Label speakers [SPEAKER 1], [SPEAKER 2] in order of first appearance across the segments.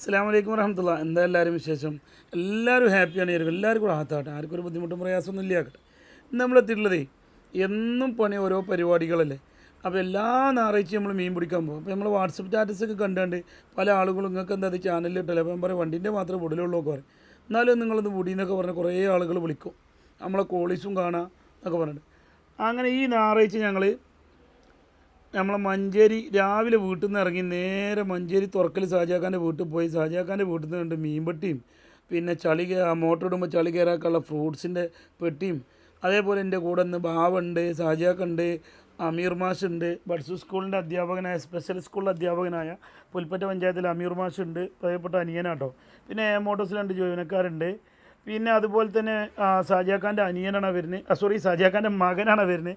[SPEAKER 1] അസ്സാം വലൈക്കും വരഹമുല്ല എന്താ എല്ലാവരും വിശേഷം? എല്ലാവരും ഹാപ്പിയാണ് ആയിരിക്കും എല്ലാവർക്കും റാഹത്താട്ടെ ആർക്കും ഒരു ബുദ്ധിമുട്ടും പ്രയാസമൊന്നും ഇല്ലാക്കട്ടെ. നമ്മളെത്തിയിട്ടുള്ളതേ എന്നും പണി ഓരോ പരിപാടികളല്ലേ? അപ്പോൾ എല്ലാ ഞായറാഴ്ചയും നമ്മൾ മീൻ പിടിക്കാൻ പോകും. അപ്പോൾ നമ്മൾ വാട്സപ്പ് സ്റ്റാറ്റസ് ഒക്കെ കണ്ടുകൊണ്ട് പല ആളുകളും നിങ്ങൾക്ക് എന്താ ചാനലിൽ ഇട്ടല്ലേ? അപ്പോൾ ഞാൻ പറയും വണ്ടീന്റെ മാത്രമേ വിടലുള്ളൂ പറയും. എന്നാലും നിങ്ങളൊന്ന് പൊടി എന്നൊക്കെ പറഞ്ഞ് കുറേ ആളുകൾ വിളിക്കും. നമ്മളെ കോളീസും കാണാം എന്നൊക്കെ പറഞ്ഞിട്ട്. അങ്ങനെ ഈ ഞായറാഴ്ച ഞങ്ങൾ നമ്മളെ മഞ്ചേരി രാവിലെ വീട്ടിൽ നിന്ന് ഇറങ്ങി നേരെ മഞ്ചേരി തുറക്കൽ ഷാജാഖാന്റെ വീട്ടിൽ പോയി. ഷാജാഖാന്റെ വീട്ടിൽ നിന്ന് കണ്ട് മീൻപെട്ടിയും പിന്നെ ചളി മോട്ടർ ഇടുമ്പോൾ ചളി കയറാക്കുള്ള ഫ്രൂട്ട്സിന്റെ പെട്ടിയും അതേപോലെ എന്റെ കൂടെ ഇന്ന് ബാവുണ്ട് ഷാജാക്കുണ്ട് അമീർ മാഷ് ഉണ്ട് ബഡ്സു സ്കൂളിന്റെ അധ്യാപകനായ സ്പെഷ്യൽ സ്കൂളിലെ അധ്യാപകനായ പുൽപ്പറ്റ പഞ്ചായത്തിൽ അമീർ മാഷുണ്ട് പ്രിയപ്പെട്ട അനിയനാട്ടോ. പിന്നെ മോട്ടോഴ്സിൽ രണ്ട് ജീവനക്കാരുണ്ട്. പിന്നെ അതുപോലെ തന്നെ ഷാജിയാക്കാന്റെ അനിയനാണ് വരുന്നത് സോറി ഷാജിയാക്കാന്റെ മകനാണ് വരുന്നത്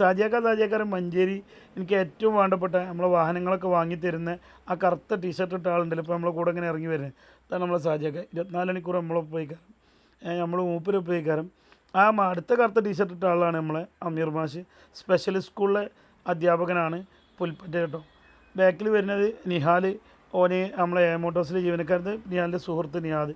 [SPEAKER 1] ഷാജിയാക്ക ഷാജിയാക്കാരൻ മഞ്ചേരി എനിക്ക് ഏറ്റവും വേണ്ടപ്പെട്ട നമ്മളെ വാഹനങ്ങളൊക്കെ വാങ്ങി തരുന്ന ആ കറുത്ത ടീഷർട്ട് ഇട്ട ആളുണ്ടല്ലോ. ഇപ്പോൾ നമ്മളെ കൂടെ ഇങ്ങനെ ഇറങ്ങി വരുന്നത് അതാണ് നമ്മളെ ഷാജിയാക്ക. ഇരുപത്തിനാല് മണിക്കൂർ നമ്മളെ ഉപയോഗിക്കാറ്. നമ്മൾ ഉപയോഗിക്കാറും. ആ അടുത്ത കറുത്ത ടീഷർട്ട് ഇട്ട ആളാണ് നമ്മളെ അമീർ മാഷ്. സ്പെഷ്യൽ സ്കൂളിലെ അധ്യാപകനാണ് പുൽപ്പറ്റ കേട്ടോ. ബാക്കിൽ വരുന്നത് നിഹാൽ ഓനെ നമ്മളെ മോട്ടോഴ്സിലെ ജീവനക്കാരത് നിഹാലിന്റെ സുഹൃത്ത് നിഹാദ്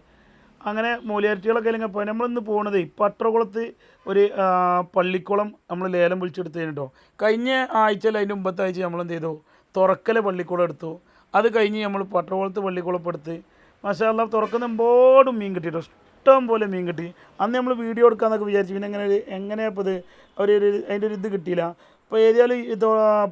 [SPEAKER 1] അങ്ങനെ മൂലിയാരിറ്റികളൊക്കെ അല്ലെങ്കിൽ പോയി. നമ്മളിന്ന് പോകുന്നത് പട്ടറകുളത്ത് ഒരു ആ, പള്ളിക്കുളം നമ്മൾ ലേലം വിളിച്ചെടുത്ത് കഴിഞ്ഞിട്ടോ. കഴിഞ്ഞ ആഴ്ചയിൽ അതിന്റെ മുമ്പത്തെ ആഴ്ച നമ്മൾ എന്ത് ചെയ്തു? തുറക്കൽ പള്ളിക്കുളം എടുത്തു. അത് കഴിഞ്ഞ് നമ്മൾ പട്ടറകുളത്ത് പള്ളിക്കുളം എടുത്ത്. മസാല തുറക്കുന്ന എമ്പോടും മീൻ കിട്ടിയിട്ടോ? ഇഷ്ടം പോലെ മീൻ കിട്ടി. അന്ന് നമ്മൾ വീഡിയോ എടുക്കാമെന്നൊക്കെ വിചാരിച്ചു പിന്നെ എങ്ങനെ എങ്ങനെയാണ് ഇത് അവർ ഒരു- അതിന്റെ ഒരു ഇത് കിട്ടിയില്ല. അപ്പോൾ ഏതായാലും ഇത്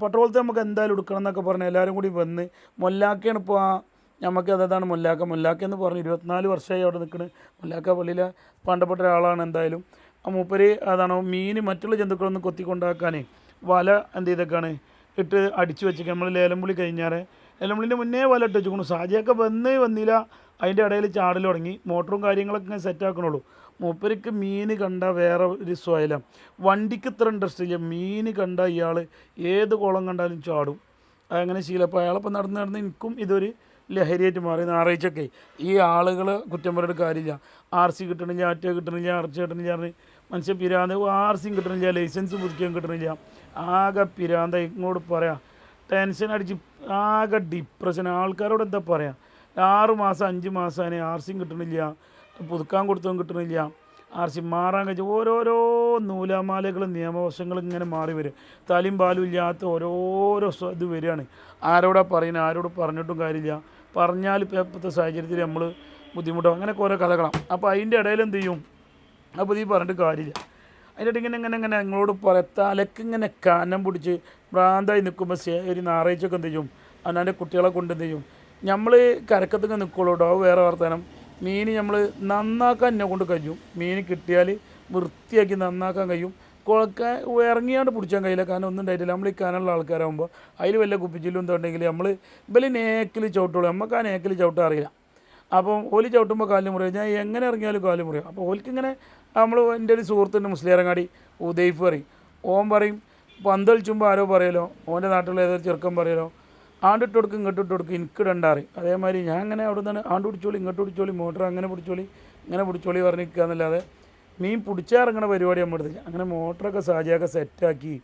[SPEAKER 1] പട്ടറകുളത്ത് നമുക്ക് എന്തായാലും എടുക്കണം എന്നൊക്കെ പറഞ്ഞ് എല്ലാവരും കൂടി വന്ന് മൊല്ലാക്കയാണ് ഇപ്പോൾ ആ നമുക്ക് അതാണ് മുല്ലാക്ക. മുല്ലാക്ക എന്ന് പറഞ്ഞ് ഇരുപത്തിനാല് വർഷമായി അവിടെ നിൽക്കുന്നത് മുല്ലാക്ക പള്ളിയിലെ പണ്ടപ്പെട്ട ഒരാളാണ് എന്തായാലും. ആ മൂപ്പര് അതാണ് മീൻ മറ്റുള്ള ജന്തുക്കളൊന്നും കൊത്തിക്കൊണ്ടാക്കാനേ വല എന്ത് ചെയ്തൊക്കെയാണ് ഇട്ട് അടിച്ചു വെച്ചേക്കുക നമ്മൾ ലേലം പുളി കഴിഞ്ഞാൽ ലേലം പുളിന്റെ മുന്നേ വല ഇട്ട് വെച്ചു സാജിയൊക്കെ വന്നേ വന്നില്ല. അതിന്റെ ഇടയിൽ ചാടൽ തുടങ്ങി. മോട്ടറും കാര്യങ്ങളൊക്കെ ഇങ്ങനെ സെറ്റാക്കണുള്ളൂ മൂപ്പരിക്ക് മീൻ കണ്ട വേറെ ഒരു സ്വയല. വണ്ടിക്ക് ഇത്ര ഇൻട്രസ്റ്റ് ഇല്ല. മീൻ കണ്ട ഇയാൾ ഏത് കുളം കണ്ടാലും ചാടും. അങ്ങനെ ശീലം. അപ്പോൾ അയാളപ്പം നടന്ന് നടന്ന് എനിക്കും ഇതൊരു ലഹരിയായിട്ട് മാറി ഞായറാഴ്ചയൊക്കെ ഈ ആളുകൾ കുറ്റം പറഞ്ഞിട്ട് കാര്യമില്ല. ആർ സി കിട്ടണില്ല ആറ്റോ കിട്ടണില്ല അറച്ച് കിട്ടണില്ല പറഞ്ഞ് മനുഷ്യ പിരാന്ത ആർ സിയും കിട്ടണില്ല ലൈസൻസ് പുതുക്കിയും കിട്ടണില്ല. ആകെ പിരാന്ത ഇങ്ങോട്ട് പറയാം. ടെൻഷൻ അടിച്ച് ആകെ ഡിപ്രഷൻ ആൾക്കാരോട് എന്താ പറയാ? ആറ് മാസം അഞ്ച് മാസം ആർ സിയും കിട്ടണില്ല പുതുക്കാൻ കൊടുത്തതും കിട്ടണില്ല. ആർ സി മാറാൻ കഴിച്ച ഓരോരോ നൂലാമാലകളും നിയമവശങ്ങൾ ഇങ്ങനെ മാറി വരും. തലയും പാലും ഇല്ലാത്ത ഓരോരോ ഇത് വരികയാണ്. ആരോടാ പറയുന്നത് ആരോട് പറഞ്ഞിട്ടും കാര്യമില്ല. പറഞ്ഞാൽ ഇപ്പോൾ ഇപ്പോഴത്തെ സാഹചര്യത്തിൽ നമ്മൾ ബുദ്ധിമുട്ടാവും അങ്ങനെയൊക്കെ ഓരോ കഥകളാണ് അപ്പോൾ അതിന്റെ ഇടയിൽ എന്ത് ചെയ്യും? അപ്പോൾ ഈ പറഞ്ഞിട്ട് കാര്യമില്ല. അതിന്റെ ഇടയിൽ ഇങ്ങനെ ഇങ്ങനെ ഇങ്ങനെ നിങ്ങളോട് തലക്ക് ഇങ്ങനെ കാനം പിടിച്ച് ഭ്രാന്തായി നിൽക്കുമ്പോൾ ഒരു ഞായറാഴ്ചയൊക്കെ എന്ത് ചെയ്യും? അവനാന്റെ കുട്ടികളെ കൊണ്ട് എന്ത് ചെയ്യും? നമ്മൾ കരക്കത്തൊക്കെ നിൽക്കുള്ളൂ കേട്ടോ വേറെ വർത്തമാനം മീൻ നമ്മൾ നന്നാക്കാൻ എന്നെ കൊണ്ട് കഴിയും. മീൻ കിട്ടിയാൽ വൃത്തിയാക്കി നന്നാക്കാൻ കഴിയും. കുളക്കാൻ ഇറങ്ങിയാണ്ട് പിടിച്ചാൻ കഴിയില്ല. കാരണം ഒന്നും ഉണ്ടായിട്ടില്ല. നമ്മൾ ഈ കാനുള്ള ആൾക്കാരാകുമ്പോൾ അതിൽ വല്ല കുപ്പിച്ചിലും എന്താ ഉണ്ടെങ്കിൽ നമ്മൾ ഇവൽ നേക്കിൽ ചവിട്ടുള്ളൂ. നമുക്ക് ആ നേക്കിൽ ചവിട്ടാൻ അറിയില്ല. അപ്പം ഓലി ചവിട്ടുമ്പോൾ കാലിൽ മുറിയും. ഞാൻ എങ്ങനെ ഇറങ്ങിയാലും കാൽ മുറിയും. അപ്പോൾ ഓൽക്കിങ്ങനെ നമ്മൾ എന്റെ ഒരു സുഹൃത്തുണ്ട് മുസ്ലിയറങ്ങാടി ഉദയ്ഫ് പറയും. ഓൻ പറയും പന്തളിച്ചുമ്പോൾ ആരോ പറയലോ? ഓന്റെ നാട്ടിലുള്ള ഏതോ ചെറുക്കൻ പറയലോ? ആണ്ടിട്ട് കൊടുക്കും ഇങ്ങോട്ട് ഇട്ട് കൊടുക്കും എനിക്ക് ഇടണ്ടാറി അതേമാതിരി ഞാൻ അങ്ങനെ അവിടെ നിന്ന് ആണ്ട് പിടിച്ചോളി ഇങ്ങോട്ട് പിടിച്ചോളി മോട്ടർ അങ്ങനെ പിടിച്ചോളി ഇങ്ങനെ പിടിച്ചോളി പറഞ്ഞിരിക്കുക എന്നല്ലാതെ മീൻ പിടിച്ചിറങ്ങണ പരിപാടി നമ്മൾ എടുത്തില്ല അങ്ങനെ മോട്ടറൊക്കെ സാജിയൊക്കെ സെറ്റാക്കി.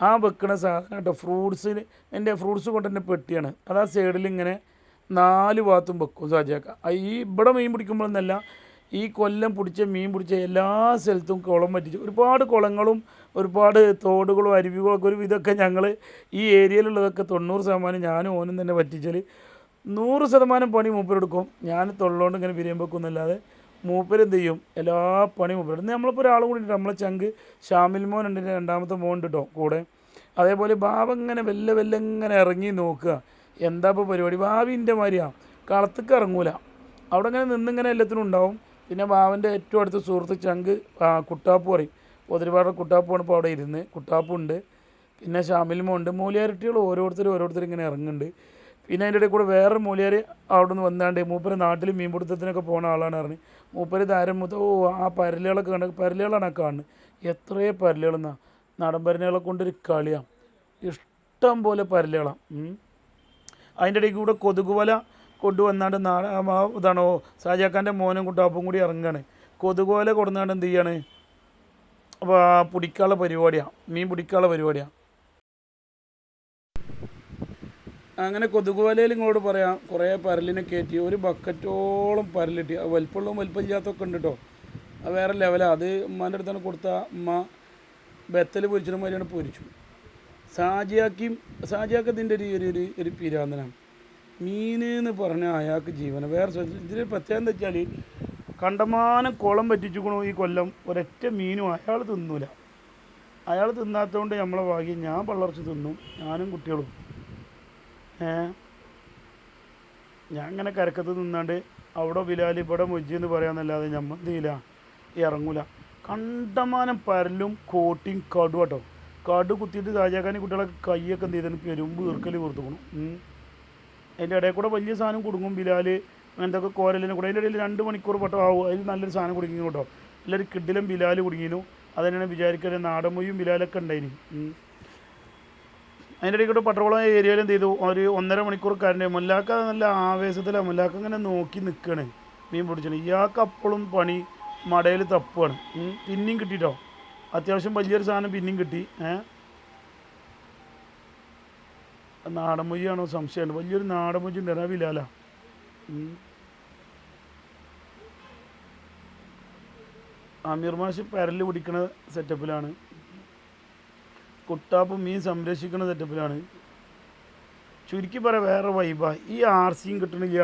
[SPEAKER 1] ആ വെക്കണ സാധനം കേട്ടോ ഫ്രൂട്ട്സിന് എന്റെ ഫ്രൂട്ട്സ് കൊണ്ട് തന്നെ പെട്ടിയാണ്. അത് ആ സൈഡിൽ ഇങ്ങനെ നാല് ഭാഗത്തും വെക്കും സാജിയാക്ക. ഈ ഇവിടെ മീൻ പിടിക്കുമ്പോഴൊന്നല്ല ഈ കൊല്ലം പിടിച്ച മീൻ പിടിച്ച എല്ലാ സ്ഥലത്തും കുളം പറ്റിച്ചു. ഒരുപാട് കുളങ്ങളും ഒരുപാട് തോടുകളും അരുവികളും ഒക്കെ ഒരു ഇതൊക്കെ ഞങ്ങൾ ഈ ഏരിയയിലുള്ളതൊക്കെ തൊണ്ണൂറ് ശതമാനം ഞാനും ഓനും തന്നെ പറ്റിച്ചാൽ നൂറ് ശതമാനം പണി മൂപ്പരെടുക്കും. ഞാൻ തൊള്ളോണ്ട് ഇങ്ങനെ ബിരിയാൻ വെക്കുന്നല്ലാതെ മൂപ്പരെന്ത് ചെയ്യും എല്ലാ പണിയും മൂപ്പർ ഇന്ന് നമ്മളിപ്പോൾ ഒരാൾ കൂടി ഉണ്ട്. നമ്മളെ ചങ്ക് ഷാമിൽ മോൻ ഉണ്ട് രണ്ടാമത്തെ മോൻ ഉണ്ട് കേട്ടോ കൂടെ. അതേപോലെ ബാബ ഇങ്ങനെ വെല്ല വെല്ല ഇങ്ങനെ ഇറങ്ങി നോക്കുക. എന്താ ഇപ്പോൾ പരിപാടി? ബാബിന്റെ മാതിരിയാണ് കളത്തേക്ക് ഇറങ്ങൂല. അവിടെ ഇങ്ങനെ നിന്നിങ്ങനെ എല്ലാത്തിനും ഉണ്ടാവും. പിന്നെ ബാബന്റെ ഏറ്റവും അടുത്ത സുഹൃത്ത് ചങ്ക് കുട്ടാപ്പ് പറയും. ഒതിരിപാട് കുട്ടാപ്പാണ് ഇപ്പോൾ അവിടെ ഇരുന്ന്. കുട്ടാപ്പുണ്ട്. പിന്നെ ഷാമിൽ മോണ്ട് മൂലിയാരിട്ടികൾ ഓരോരുത്തരും ഓരോരുത്തരും ഇങ്ങനെ ഇറങ്ങുന്നുണ്ട്. പിന്നെ അതിന്റെ ഇടയിൽ കൂടെ വേറെ മൂലിയാർ അവിടെ നിന്ന് വന്നാണ്ട് മൂപ്പര് നാട്ടിൽ മീൻപിടുത്തത്തിനൊക്കെ പോകുന്ന ആളാണ് പറഞ്ഞ്. മൂപ്പര് താരം മുത്ത ഓ ആ പരലുകളൊക്കെ കണ്ട പരലുകളാണ് ആ കാണുന്നത്. എത്രയോ പരലുകളെന്നാ നാടൻ പരലുകളെ കൊണ്ടൊരു കളിയാണ് ഇഷ്ടം പോലെ പരലുകളാണ്. അതിന്റെ ഇടയ്ക്ക് കൂടെ കൊതുകുവല കൊണ്ടുവന്നാണ്ട് നാട ഇതാണോ ഷാജാക്കാന്റെ മോനും കുട്ടാപ്പും കൂടി ഇറങ്ങുകയാണ് കൊതുകുവല കൊടുന്നാണ്ട് എന്ത് ചെയ്യാണ്? അപ്പോൾ പിടിക്കാനുള്ള പരിപാടിയാണ് മീൻ പിടിക്കാനുള്ള പരിപാടിയാണ് അങ്ങനെ കൊതുകുവലയിൽ ഇങ്ങോട്ട് പറയാം. കുറേ പരലിനെ കയറ്റി ഒരു ബക്കറ്റോളം പരലിട്ടി. അത് വലിപ്പമുള്ളതും വലിപ്പമില്ലാത്തൊക്കെ ഉണ്ട് കേട്ടോ അത് വേറെ ലെവലാണ് അത് ഉമ്മാന്റെ അടുത്താണ് കൊടുത്ത. ഉമ്മ ബത്തൽ പൊരിച്ചിട്ട് മാതിരിയാണ് പൊരിച്ചു. സാജിയാക്കിയും സാജിയാക്കി ഇതിന്റെ ഒരു ഒരു ഒരു ഒരു പിരാന്തനാണ്. മീൻ എന്ന് പറഞ്ഞാൽ അയാൾക്ക് ജീവന. വേറെ ഇതിന്റെ പ്രത്യേകം എന്താ വെച്ചാൽ കണ്ടമാനം കുളം പറ്റിച്ചുക്കണു ഈ കൊല്ലം. ഒരൊറ്റ മീനും അയാൾ തിന്നൂല. അയാൾ തിന്നാത്തതുകൊണ്ട് നമ്മളെ ഭാഗ്യം ഞാൻ പള്ളർച്ച് തിന്നും. ഞാനും കുട്ടികളും. ഞാൻ അങ്ങനെ കരക്കത്ത് നിന്നാണ്ട് അവിടെ ബിലാൽ ഇവിടെ മുജി എന്ന് പറയാന്നല്ലാതെ ഞമ്മ എന്തില്ല ഇറങ്ങൂല. കണ്ടമാനം പരലും കോട്ടിയും കടു കേട്ടോ കടു കുത്തിയിട്ട് രാജാക്കാനി കുട്ടികളൊക്കെ കൈയൊക്കെ എന്ത് ചെയ്തു പെരുമ്പ് ഈർക്കൽ കൊടുത്തുക്കണം അതിന്റെ ഇടയിൽ കൂടെ വലിയ സാധനം കുടുങ്ങും ബിലാൽ അങ്ങനത്തെ കോരലിനെ കൂടെ. അതിന്റെ ഇടയിൽ രണ്ട് മണിക്കൂർ പട്ടം ആവും. അതിൽ നല്ലൊരു സാധനം കുടുങ്ങി കേട്ടോ എല്ലാവരും കിഡിലും ബിലാൽ കുടുങ്ങിയിരുന്നു അതന്നെയാണ് വിചാരിക്കുന്നത് നാടൻ നാടൻമൊയ്യും ബിലാലൊക്കെ ഉണ്ടായിന്. ഉം. അതിന്റെ ഇടയിൽ കൂടെ പട്ടോളം ഏരിയയിൽ ചെയ്തു? ഒരു ഒന്നര മണിക്കൂർ കരണ്ട് മുല്ലാക്ക നല്ല ആവേശത്തിലാണ് മുല്ലാക്ക ഇങ്ങനെ നോക്കി നിൽക്കുകയാണ് മീൻ പിടിച്ചാണ് ഇയാൾക്ക് അപ്പോഴും പണി മടയിൽ തപ്പുകയാണ്. പിന്നെയും കിട്ടിട്ടോ? അത്യാവശ്യം വലിയൊരു സാധനം പിന്നെയും കിട്ടി. ഏഹ് നാടമുജിയാണോ സംശയമാണ് വലിയൊരു നാടമുജി മൊയ്യ ഉണ്ട്. അമീർ മാഷ് പരൽ പിടിക്കണ സെറ്റപ്പിലാണ് കുട്ടാപ്പ് മീൻ സംരക്ഷിക്കുന്ന സെറ്റപ്പിലാണ്. ചുരുക്കി പറയാം വേറെ വൈബാ ഈ ആർ സിയും കിട്ടണില്ല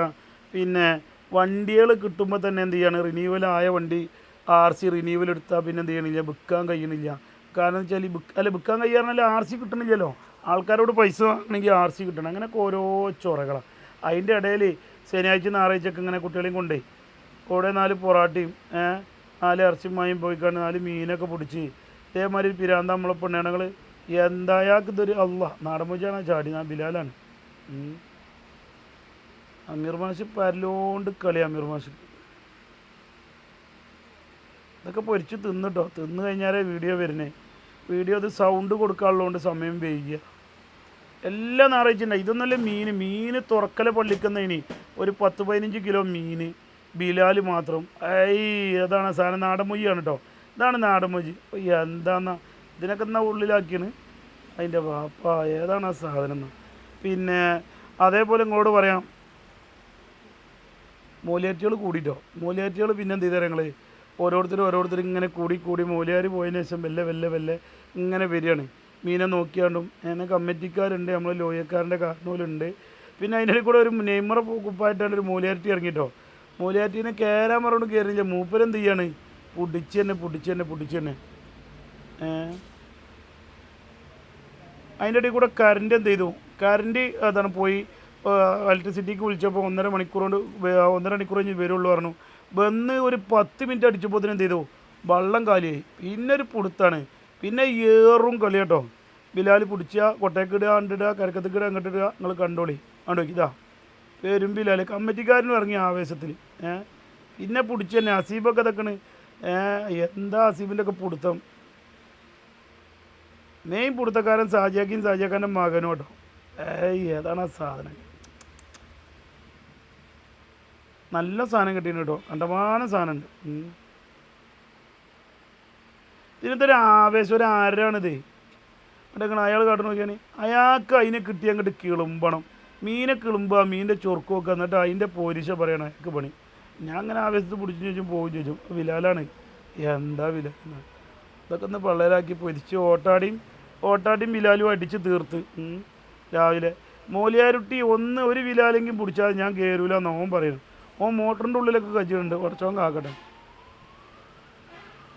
[SPEAKER 1] പിന്നെ വണ്ടികൾ കിട്ടുമ്പോൾ തന്നെ എന്ത് ചെയ്യാണ്? റിന്യൂവൽ ആയ വണ്ടി ആർ സി റിന്യൂവൽ എടുത്താൽ പിന്നെ എന്ത് ചെയ്യണില്ല വിൽക്കാൻ കഴിയണില്ല. കാരണം വെച്ചാൽ ഈ ബുക്ക് അല്ല വിൽക്കാൻ കഴിയാറില്ല ആർ സി കിട്ടണില്ലല്ലോ. ആൾക്കാരോട് പൈസ വാങ്ങണമെങ്കിൽ ആർ സി കിട്ടണം. അങ്ങനെയൊക്കെ ഓരോ ചൊറകളാണ് അതിന്റെ ഇടയിൽ ശനിയാഴ്ച ഞായറാഴ്ചയൊക്കെ ഇങ്ങനെ കുട്ടികളെയും കൊണ്ടേ കൂടെ നാല് പൊറാട്ടയും നാല് ഇറച്ചിമായും പോയിക്കാണ്ട് നാല് മീനൊക്കെ പിടിച്ച് ഇതേമാതിരി പിരാന്ത നമ്മളെ പെണ്ണുങ്ങൾ എന്തായാൾക്ക് ഇതൊരു അല്ല നാടൻമുജാണ് ചാടി. ഞാൻ ബിലാലാണ്. അമീർ മാഷി പരലോണ്ട് കളി അമീർ മാഷി ഇതൊക്കെ പൊരിച്ച് തിന്നിട്ടോ. തിന്നു കഴിഞ്ഞാലേ വീഡിയോ വരുന്നേ. വീഡിയോ അത് സൗണ്ട് കൊടുക്കാനുള്ളതുകൊണ്ട് സമയം വൈകിയ. എല്ലാം ഞായറാഴ്ച ഇതൊന്നല്ല മീൻ? മീൻ തുറക്കല പള്ളിക്കുന്നതിന് ഒരു പത്ത് പതിനഞ്ച് കിലോ മീൻ ബിലാൽ മാത്രം. ഐ അതാണ് സാധനം. നാടൻ മൊയ്യാണ് കേട്ടോ ഇതാണ് നാടൻ മൊയ്യ് എന്താന്നാ? ഇതിനൊക്കെ എന്നാ ഉള്ളിലാക്കിയാണ്? അതിന്റെ വാപ്പ ഏതാണ് ആ സാധനം പിന്നെ അതേപോലെ ഇങ്ങോട്ട് പറയാം. മൂലയാറ്റികൾ കൂടിയിട്ടോ മൂലയാറ്റികൾ പിന്നെ എന്ത് ചെയ്താൽ ഞങ്ങൾ ഓരോരുത്തരും ഓരോരുത്തരും ഇങ്ങനെ കൂടി കൂടി മൂലയാർ പോയതിന് ശേഷം വെല്ലെ വെല്ലെ വെല്ലെ ഇങ്ങനെ വരികയാണ്. മീനെ നോക്കിയാണ്ടും അങ്ങനെ കമ്മിറ്റിക്കാരുണ്ട് നമ്മൾ ലോയക്കാരന്റെ കാരണവലുണ്ട് പിന്നെ അതിന്റെ കൂടെ ഒരു നെയ്മറ കുപ്പായിട്ടാണ് ഒരു മൂലയാറ്റി ഇറങ്ങിയിട്ടോ മൂലയാറ്റീനെ കയറാൻ പറഞ്ഞുകൊണ്ട് കയറിയില്ല മൂപ്പരെന്ത് ചെയ്യാണ്? പൊടിച്ച് തന്നെ പൊടിച്ച് തന്നെ പൊടിച്ച് തന്നെ. അതിന്റെ ഇടയിൽ കൂടെ കറണ്ട് എന്ത് ചെയ്തു? കറണ്ട് അതാണ് പോയി ഇലക്ട്രിസിറ്റിക്ക് വിളിച്ചപ്പോൾ ഒന്നര മണിക്കൂർ കൊണ്ട് ഒന്നര മണിക്കൂർ കഴിഞ്ഞ് വരുള്ളൂ പറഞ്ഞു. വന്ന് ഒരു പത്ത് മിനിറ്റ് അടിച്ചപ്പോൾ തന്നെ എന്ത് ചെയ്തു? വള്ളം കാലിയായി. പിന്നെ ഒരു പുടുത്താണ്. പിന്നെ ഏറും കളി കേട്ടോ. ബിലാൽ പിടിച്ച കൊട്ടയ്ക്കിടുക അണ്ടിടുക കരക്കത്തിക്കിടുക അങ്ങോട്ട് ഇടുക നിങ്ങൾ കണ്ടോളി. കണ്ടോ ഇതാ. പേരും ബിലാൽ കമ്മിറ്റിക്കാരനും ഇറങ്ങി ആവേശത്തിൽ. ഏഹ് പിന്നെ പിടിച്ച് തന്നെ അസീബൊക്കെ ഇതൊക്കെയാണ് എന്താ അസീബിന്റെ ഒക്കെ പിടുത്തം? മെയിൻ പുടുത്തക്കാരൻ സാജിയാക്കിയും സാജിയാക്കാന്റെ മകനും കേട്ടോ. ഏയ് ഏതാണ് ആ സാധനം? നല്ല സാധനം കിട്ടിയു കേട്ടോ. കണ്ടമാനം സാധനമുണ്ട്. ഇതിനകത്തൊരു ആവേശം ഒരു ആരാണിത്? എന്നിട്ട് അയാൾ കാട്ടു നോക്കിയാൽ അയാൾക്ക് അതിനെ കിട്ടി അങ്ങോട്ട് കിളുമ്പണം. മീനെ കിളുമ്പുക മീനിന്റെ ചൊറുക്കൊക്കെ എന്നിട്ട് അതിന്റെ പോരിശ പറയണം അയാൾക്ക് പണി. ഞാൻ അങ്ങനെ ആവേശത്ത് പിടിച്ചു ചോദിച്ചും പോകും ചോദിച്ചും വിലാലാണ്? എന്താ വില? ഇതൊക്കെ ഒന്ന് പള്ളയിലാക്കി പൊരിച്ച് ഓട്ടാടിയും ഓട്ടാടിയും ബിലാലും അടിച്ച് തീർത്ത്. രാവിലെ. മോലിയാരുട്ടി ഒന്ന് ഒരു ബിലാലെങ്കിലും പിടിച്ചാൽ ഞാൻ കയറൂല എന്ന് ഓൻ പറയുന്നു ഓൻ മോട്ടറിന്റെ ഉള്ളിലൊക്കെ കച്ചിട്ടുണ്ട്. കുറച്ചോൻ കാക്കട്ടെ.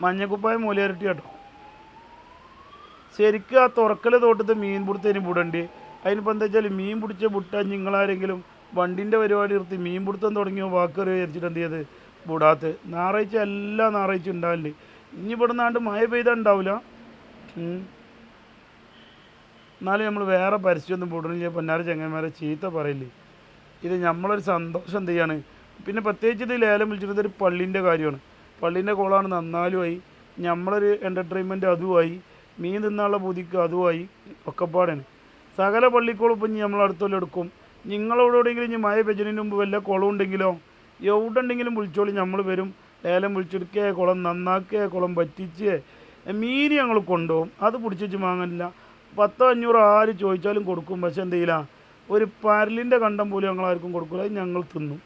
[SPEAKER 1] മഞ്ഞക്കുപ്പായ മോലിയാരുട്ടി കേട്ടോ. ശരിക്കും ആ തുറക്കൽ തോട്ടത്ത് മീൻ പിടുത്തതിന് വിടണ്ടി? അതിനിപ്പോൾ എന്താ വെച്ചാൽ മീൻ പിടിച്ച വിട്ടാൽ നിങ്ങളാരെങ്കിലും വണ്ടിന്റെ പരിപാടി നിർത്തി മീൻ പിടുത്തം തുടങ്ങിയോ? വാക്കറി വിചാരിച്ചിട്ട് എന്ത് ചെയ്ത് വിടാത്ത്. ഞായറാഴ്ച എല്ലാ ഞായറാഴ്ച ഉണ്ടാവില്ലേ ഇനി ഇവിടെ നാണ്ട് മഴ പെയ്താൽ ഉണ്ടാവില്ല. എന്നാലും നമ്മൾ വേറെ പരസ്യമൊന്നും പൊടുന്നില്ല പൊന്നാര ചങ്ങന്മാരെ ചീത്ത പറയില്ലേ? ഇത് നമ്മളൊരു സന്തോഷം എന്ത് ചെയ്യാണ്? പിന്നെ പ്രത്യേകിച്ച് ഇത് ലേലം വിളിച്ചിരുന്നത് ഒരു പള്ളീന്റെ കാര്യമാണ്. പള്ളീന്റെ കോളാണ് നന്നാലുമായി നമ്മളൊരു എന്റർടൈൻമെന്റ് അതുമായി മീൻ തിന്നാനുള്ള ബുദ്ധിക്ക് അതുമായി ഒക്കെപ്പാടാണ് സകല പള്ളിക്കോളും ഇപ്പം നമ്മൾ അടുത്തോളം എടുക്കും. നിങ്ങളോട് എവിടെയെങ്കിലും ഇനി മഴ പെജനു മുമ്പ് വല്ല കുളം ഉണ്ടെങ്കിലോ? എവിടെ ഉണ്ടെങ്കിലും വിളിച്ചോളി നമ്മൾ വരും. ലേലം വിളിച്ചെടുക്കേ കുളം നന്നാക്കേ കുളം പറ്റിച്ചേ മീൻ ഞങ്ങൾ കൊണ്ടുപോകും. അത് പിടിച്ചു വെച്ച് വാങ്ങാനില്ല പത്തോ അഞ്ഞൂറോ ആര് ചോദിച്ചാലും കൊടുക്കും. പക്ഷെ എന്ത് ചെയ്യില്ല? ഒരു പരലിന്റെ കണ്ടം പോലും ഞങ്ങൾ ആർക്കും കൊടുക്കില്ല അത് ഞങ്ങൾ തിന്നും.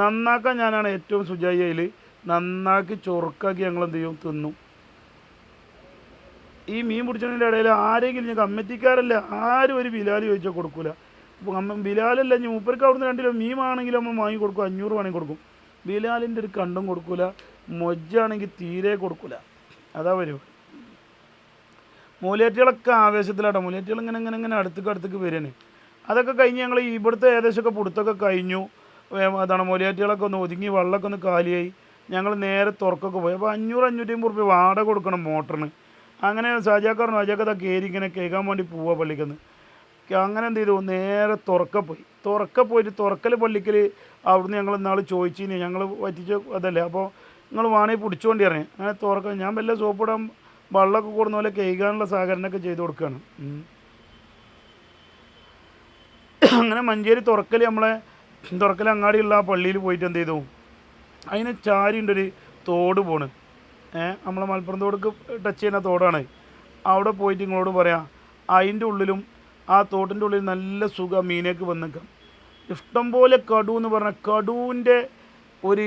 [SPEAKER 1] നന്നാക്കാൻ ഞാനാണ് ഏറ്റവും സുജായിയിൽ നന്നാക്കി ചൊറുക്കാക്കി ഞങ്ങൾ എന്ത് ചെയ്യും? തിന്നും. ഈ മീൻ പിടിച്ചതിന്റെ ഇടയിൽ ആരെങ്കിലും ഞാൻ കമ്മിറ്റിക്കാരല്ല ആരും ഒരു ബിലാൽ ചോദിച്ചാൽ കൊടുക്കില്ല ബിലാലല്ല ഞാൻ മൂപ്പർക്ക് അവിടുന്ന് രണ്ട് കിലോ മീൻ ആണെങ്കിലും അമ്മ വാങ്ങി കൊടുക്കും അഞ്ഞൂറ് വേണമെങ്കിൽ കൊടുക്കും. ബിലാലിന്റെ ഒരു കണ്ടും കൊടുക്കില്ല മൊജ്ജാണെങ്കിൽ തീരെ കൊടുക്കില്ല അതാ വരും മൂലേറ്റുകളൊക്കെ ആവേശത്തിലാട്ടോ. മൂലേറ്റുകൾ ഇങ്ങനെ ഇങ്ങനെ ഇങ്ങനെ അടുത്തേക്ക് അടുത്തേക്ക് വരുന്നത് അതൊക്കെ കഴിഞ്ഞ് ഞങ്ങൾ ഇവിടുത്തെ ഏകദേശമൊക്കെ പുടുത്തൊക്കെ കഴിഞ്ഞു. അതാണ് മൂലേറ്റുകളൊക്കെ ഒന്ന് ഒതുങ്ങി വെള്ളമൊക്കെ ഒന്ന് കാലിയായി. ഞങ്ങൾ നേരെ തുറക്കൊക്കെ പോയി. അപ്പോൾ അഞ്ഞൂറ് അഞ്ഞൂറ്റി അമ്പത് റുപ്യ വാടക കൊടുക്കണം മോട്ടറിന്. അങ്ങനെ സാജാക്കാരനും അജാക്കത കയറി ഇങ്ങനെ കേൾക്കാൻ വേണ്ടി പോവുക പള്ളിക്കുന്ന് അങ്ങനെ എന്ത് ചെയ്തു? നേരെ തുറക്ക പോയി. തുറക്ക പോയിട്ട് തുറക്കൽ പള്ളിക്കൽ അവിടുന്ന് ഞങ്ങൾ ഇന്നാൾ ചോദിച്ചിനി. ഞങ്ങൾ പറ്റിച്ച അതല്ലേ? അപ്പോൾ നിങ്ങൾ വാണി പിടിച്ചുകൊണ്ടിറങ്ങി അങ്ങനെ തുറക്ക. ഞാൻ വല്ല സോപ്പിടാൻ വെള്ളമൊക്കെ കൂടുന്ന പോലെ കേൾക്കാനുള്ള സഹകരണമൊക്കെ ചെയ്ത് കൊടുക്കുകയാണ്. അങ്ങനെ മഞ്ചേരി തുറക്കൽ നമ്മളെ തുറക്കൽ അങ്ങാടിയുള്ള ആ പള്ളിയിൽ പോയിട്ട് എന്ത് ചെയ്തു? അതിന് ചാരിന്റെ ഒരു തോട് പോണ്. ഏഹ് നമ്മളെ മലപ്പുറം തോടക്ക് ടച്ച് ചെയ്യുന്ന തോടാണ്. അവിടെ പോയിട്ട് നിങ്ങളോട് പറയാം അതിന്റെ ഉള്ളിലും ആ തോട്ടിന്റെ ഉള്ളിൽ നല്ല സുഖം മീനേക്ക് വന്ന് ഇഷ്ടം പോലെ കടു എന്ന് പറഞ്ഞാൽ കടുവിന്റെ ഒരു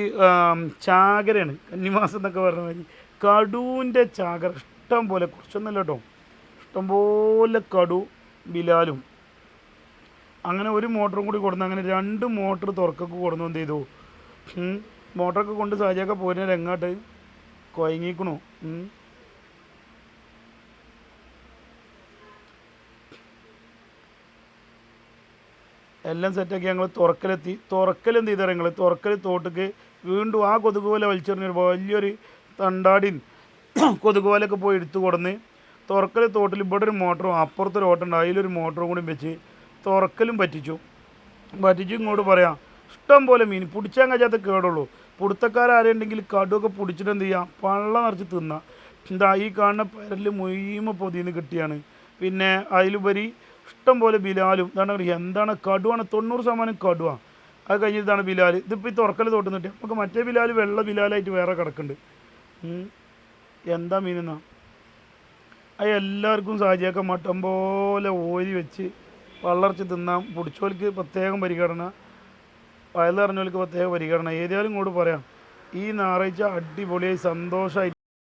[SPEAKER 1] ചാകരയാണ്. കന്നിമാസം എന്നൊക്കെ പറഞ്ഞ മാതിരി. കടുവിന്റെ ചാകർ ഇഷ്ടം പോലെ കുറച്ചൊന്നല്ല കേട്ടോ. ഇഷ്ടംപോലെ കടു ബിലാലും. അങ്ങനെ ഒരു മോട്ടറും കൂടി കൊടുന്ന് അങ്ങനെ രണ്ട് മോട്ടർ തുറക്കൊക്കെ കൊടുന്നു എന്ത് ചെയ്തു? മോട്ടറൊക്കെ കൊണ്ട് സാജയൊക്കെ പോരുന്ന രംഗാട്ട് കൊയങ്ങിക്കണു. എല്ലാം സെറ്റാക്കി ഞങ്ങൾ തുറക്കലെത്തി. തുറക്കൽ എന്ത് ചെയ്താൽ ഞങ്ങൾ തുറക്കൽ തോട്ടിക്ക് വീണ്ടും ആ കൊതുക് പോലെ വലിച്ചെറിഞ്ഞൊരു വലിയൊരു തണ്ടാടിൻ കൊതുക് വലൊക്കെ പോയി എടുത്തു കൊടുന്ന് തുറക്കൽ തോട്ടിൽ ഇവിടെ ഒരു മോട്ടറും അപ്പുറത്തൊരു ഓട്ടുണ്ട് അതിലൊരു മോട്ടറും കൂടി വെച്ച് തുറക്കലും പറ്റിച്ചു. പറ്റിച്ചു ഇങ്ങോട്ട് പറയാം ഇഷ്ടം പോലെ മീൻ പിടിച്ചാൽ കഴിച്ചാത്ത കേടുള്ളൂ. പുടുത്തക്കാരുണ്ടെങ്കിൽ കടുവൊക്കെ പിടിച്ചിട്ട് എന്ത് ചെയ്യാം പള്ള നിറച്ച് തിന്നാം. എന്താ ഈ കാണുന്ന പരൽ മുയ്മ പൊതിന്ന് കിട്ടിയാണ്. പിന്നെ അതിലുപരി ഇഷ്ടം പോലെ ബിലാലും എന്താണ് എന്താണ് കടുവാണ് തൊണ്ണൂറ് ശതമാനം കടുവാണ് അത് കഴിഞ്ഞിട്ടാണ് ബിലാൽ ഇതിപ്പോൾ ഈ തുറക്കൽ തോട്ടുന്നിട്ട് നിട്ട് നമുക്ക് മറ്റേ ബിലാൽ വെള്ള ബിലാലായിട്ട് വേറെ കിടക്കുന്നുണ്ട്. എന്താ മീനെന്നാ? അത് എല്ലാവർക്കും സാജിയൊക്കെ മട്ടം പോലെ ഓരി വെച്ച് വള്ളർച്ച് തിന്നാം. പിടിച്ചോൽക്ക് പ്രത്യേകം പരിഗണന. വയലറിഞ്ഞോൽക്ക് പ്രത്യേക പരിഗണന. ഏതായാലും കൂടെ പറയാം. ഈ ഞായറാഴ്ച അടിപൊളിയായി സന്തോഷമായി